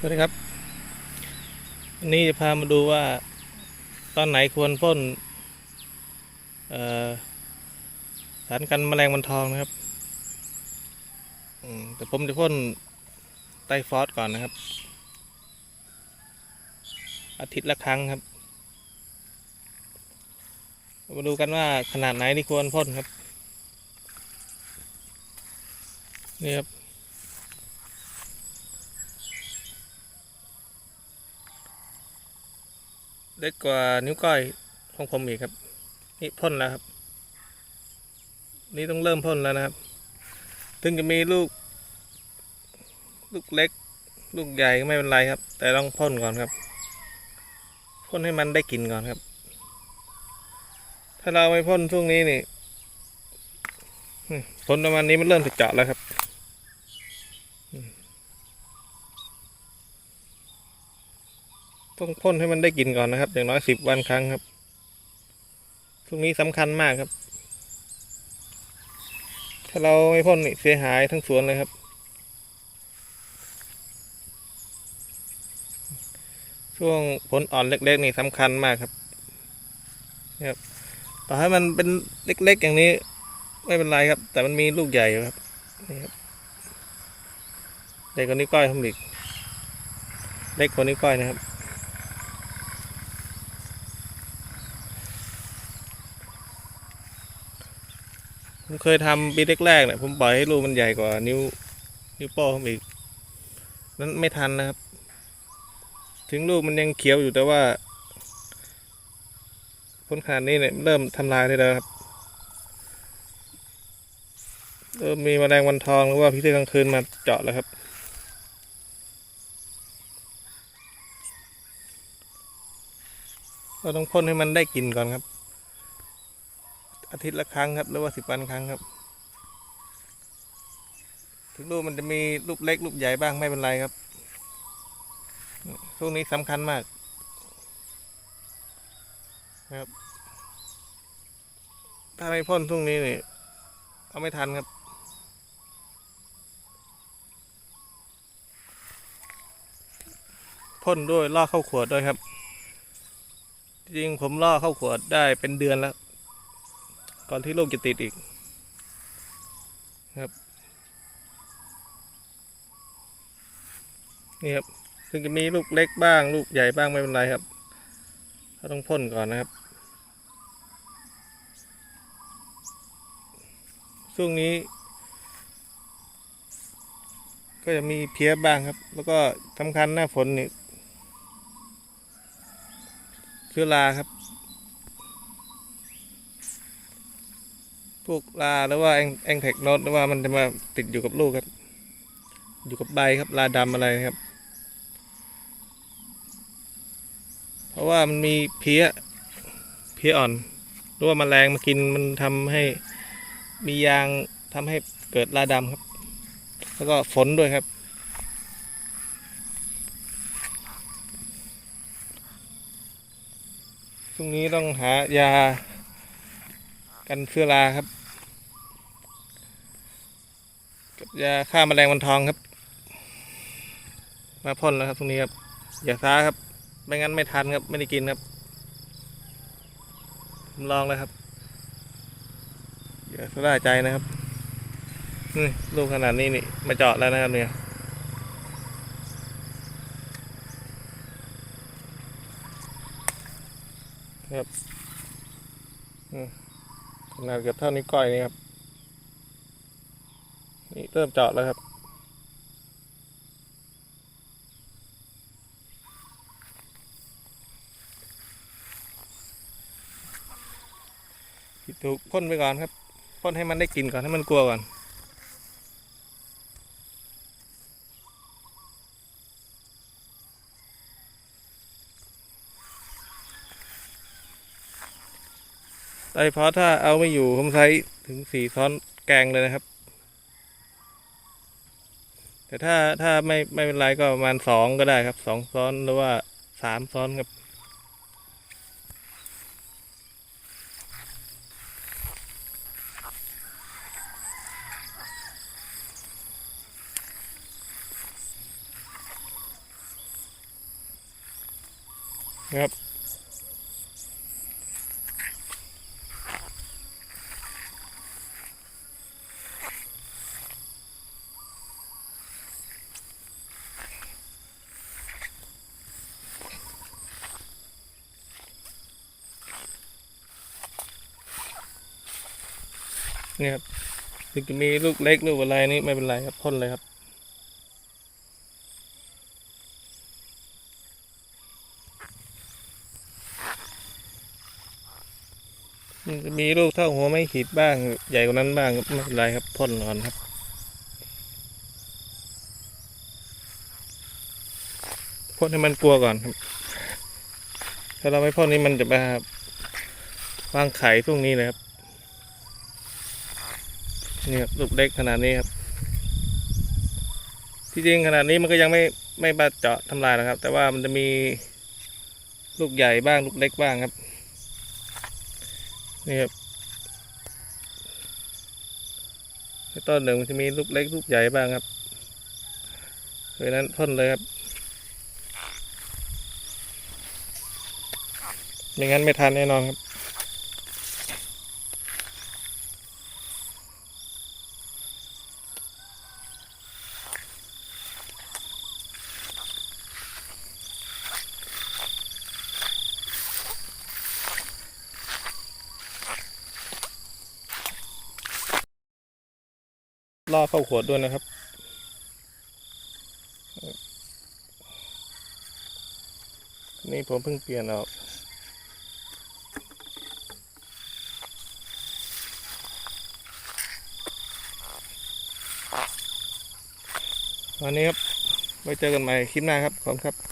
สวัสดีครับวันนี้จะพามาดูว่า ตอนไหนควรพ่นสารกันแมลงวันทองนะครับแต่ผมจะพ่นไตรฟอสก่อนนะครับ อาทิตย์ละครั้งครับ มาดูกันว่าขนาดไหนที่ควรพ่นครับ นี่ครับ เล็กกว่านิ้วก้อยของผมอีกครับ นี่พ่นแล้วครับ นี่ต้องเริ่มพ่นแล้วนะครับ ถึงจะมีลูก ลูกเล็ก ลูกใหญ่ก็ไม่เป็นไรครับ แต่ต้องพ่นก่อนครับ พ่นให้มันได้กินก่อนครับ ถ้าเราไม่พ่นช่วงนี้นี่ผลประมาณนี้มันเริ่มจะเจาะแล้วครับอืม ต้องพ่นให้มันได้กินก่อนนะครับ อย่างน้อยสิบวันครั้งครับช่วงนี้สำคัญมากครับ ถ้าเราไม่พ่นนี่เสียหายทั้งสวนเลยครับ ช่วงผลอ่อนเล็กๆนี่สำคัญมากครับนะครับต่อให้มันเป็นเล็กๆอย่างนี้ ไม่เป็นไรครับ แต่มันมีลูกใหญ่ครับนี่ครับเล็กกว่านี้ก้อยผมอีกเล็กกว่านี้ก้อยนะครับ ผมเคยทำปีแรกๆเนี่ยผมปล่อยให้ลูกมันใหญ่กว่านิ้ว นิ้วโป้งผมอีก นั้นไม่ทันนะครับ ถึงลูกมันยังเขียวอยู่แต่ว่าผลขนาดนี้เนี่ยเริ่มทำลายได้แล้วครับเริ่มมีแมลงวันทองหรือว่าพิษกลางคืนมาเจาะแล้วครับเราต้องพ่นให้มันได้กลิ่นก่อนครับ อาทิตย์ละครั้งครับ หรือว่าสิบวันครั้งครับ ถึงลูกมันจะมีลูกเล็กลูกใหญ่บ้างไม่เป็นไรครับช่วงนี้สำคัญมากครับ ถ้าไม่พ่นช่วงนี้เนี่ยเอาไม่ทันครับพ่นด้วยล่อเข้าขวดด้วยครับ จริงผมล่อเข้าขวดได้เป็นเดือนแล้ว ก่อนที่ลูกจะติดอีกครับนี่ครับถึงจะมีลูกเล็กบ้าง ลูกใหญ่บ้างไม่เป็นไรครับเราต้องพ่นก่อนนะครับช่วงนี้ ก็จะมีเพี้ยบ้างครับ แล้วก็สำคัญหน้าฝนนี่เชื้อราครับ พวกราหรือว่าแองแองแท็กโนตหรือว่ามันจะมาติดอยู่กับลูกครับ อยู่กับใบครับราดำอะไรครับ เพราะว่ามันมีเพี้ยเพี้ยอ่อนหรือว่าแมลงมากินมันทำให้มียางทำให้เกิดราดำครับ แล้วก็ฝนด้วยครับช่วงนี้ต้องหายากันเชื้อราครับ กับ ยาฆ่าแมลงวันทองครับ มาพ่นแล้วครับตรงนี้ครับ อย่าช้าครับ ไม่งั้นไม่ทันครับ ไม่ได้กินครับลองแล้วครับ อย่าสลายใจนะครับนี่ลูกขนาดนี้นี่ มาเจาะแล้วนะครับเนี่ยครับขนาดเกือบเท่านิ้ก้อยนี่ครับ นี่เริ่มเจาะแล้วครับ ถูกพ่นไปก่อนครับพ่นให้มันได้กลินก่อนให้มันกลัวก่อนแต่เพราะถ้าเอาไม่อยู่ผมใช้ถึงสี่ซ้อนแกงเลยนะครับ แต่ถ้าถ้าไม่ไม่เป็นไรก็ประมาณสองก็ได้ครับสองซ้อนหรือว่าสามซ้อนครับครับ นี่ยครับถึงจะมีลูกเล็กลูกอะไรนี่ไม่เป็นไรครับพ่นเลยครับ มันจะมีลูกเท่าหัวไม่ขีดบ้าง ใหญ่กว่านั้นบ้างไม่เป็นไรครับพ่นก่อนครับพ่นให้มันกลัวก่อนครับ ถ้าเราไม่พ่นนี่มันจะมาวางไข่พวกนี้เลยครับ นี่ครับลูกเล็กขนาดนี้ครับ ที่จริงขนาดนี้มันก็ยังไม่ไม่บาดเจาะทำลายนะครับ แต่ว่ามันจะมีลูกใหญ่บ้างลูกเล็กบ้างครับ นี่ครับในต้นหนึ่งมันจะมีลูกเล็กลูกใหญ่บ้างครับเพราะนั้นพ่นเลยครับไม่งั้นไม่ทันแน่นอนครับ ล่อเข้าขวดด้วยนะครับ นี่ผมเพิ่งเปลี่ยนออกวันนี้ครับไว้เจอกันใหม่คลิปหน้าครับ ขอบคุณครับ